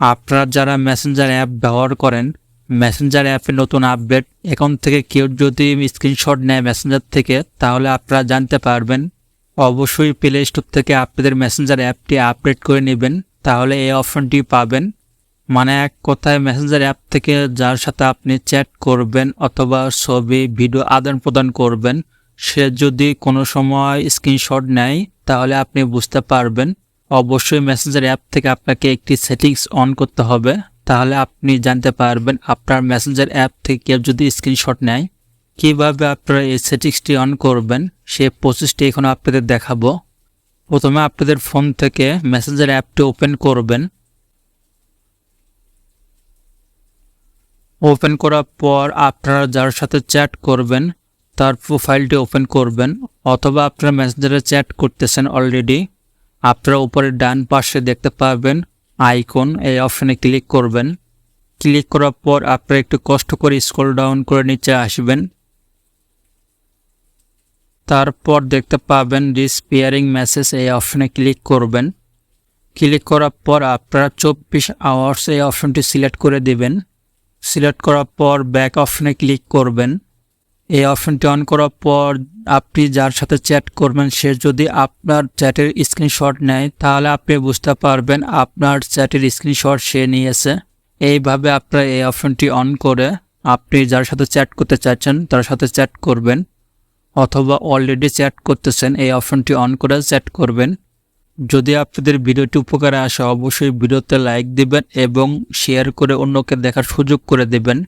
আপনারা যারা Messenger app ব্যবহার করেন মেসেঞ্জার অ্যাপে নতুন আপডেট এখন থেকে কেউ যদি স্ক্রিনশট নেয় মেসেঞ্জার থেকে, তাহলে আপনারা জানতে পারবেন। অবশ্যই প্লে স্টোর থেকে আপনাদের মেসেঞ্জার অ্যাপটি আপডেট করে নেবেন, তাহলে এই অপশনটি পাবেন। মানে এক কথায় মেসেঞ্জার অ্যাপ থেকে যার সাথে আপনি চ্যাট করবেন অথবা ছবি ভিডিও আদান প্রদান করবেন, সে যদি কোনো সময় স্ক্রিনশট নেয়, তাহলে আপনি বুঝতে পারবেন। অবশ্যই মেসেঞ্জার অ্যাপ থেকে আপনাকে একটি সেটিংস অন করতে হবে। তাহলে আপনি জানতে পারবেন আপনার মেসেঞ্জার অ্যাপ থেকে কেউ যদি স্ক্রিনশট নেয়, কীভাবে আপনারা এই সেটিংসটি অন করবেন, সেই প্রসেসটি এখন আপনাদের দেখাবো। প্রথমে আপনাদের ফোন থেকে মেসেঞ্জার অ্যাপটি ওপেন করবেন। ওপেন করার পর আপনারা যার সাথে চ্যাট করবেন, তার প্রোফাইলটি ওপেন করবেন, অথবা আপনারা মেসেঞ্জারে চ্যাট করতেছেন অলরেডি আপনারা উপরে ডান পাশে দেখতে পাবেন আইকন, এই অপশনে ক্লিক করবেন। ক্লিক করার পর আপনারা একটু কষ্ট করে স্ক্রল ডাউন করে নিচে আসবেন। তারপর দেখতে পাবেন ডিসপিয়ারিং মেসেজ এই অপশনে ক্লিক করবেন। ক্লিক করার পর আপনারা চব্বিশ আওয়ার্স এই অপশনটি সিলেক্ট করে দিবেন। সিলেক্ট করার পর ব্যাক অপশনে ক্লিক করবেন। এই অপশনটি অন করার পর আপনি যার সাথে চ্যাট করবেন, সে যদি আপনার চ্যাটের স্ক্রিনশট নেয়, তাহলে আপনি বুঝতে পারবেন আপনার চ্যাটের স্ক্রিনশট সে নিয়েছে। এইভাবে আপনার এই অপশনটি অন করে আপনি যার সাথে চ্যাট করতে চাচ্ছেন, তার সাথে চ্যাট করবেন, অথবা অলরেডি চ্যাট করতেছেন, এই অপশনটি অন করে চ্যাট করবেন। যদি আপনাদের ভিডিওটি উপকারে আসে, অবশ্যই ভিডিওতে লাইক দিবেন এবং শেয়ার করে অন্যকে দেখার সুযোগ করে দেবেন।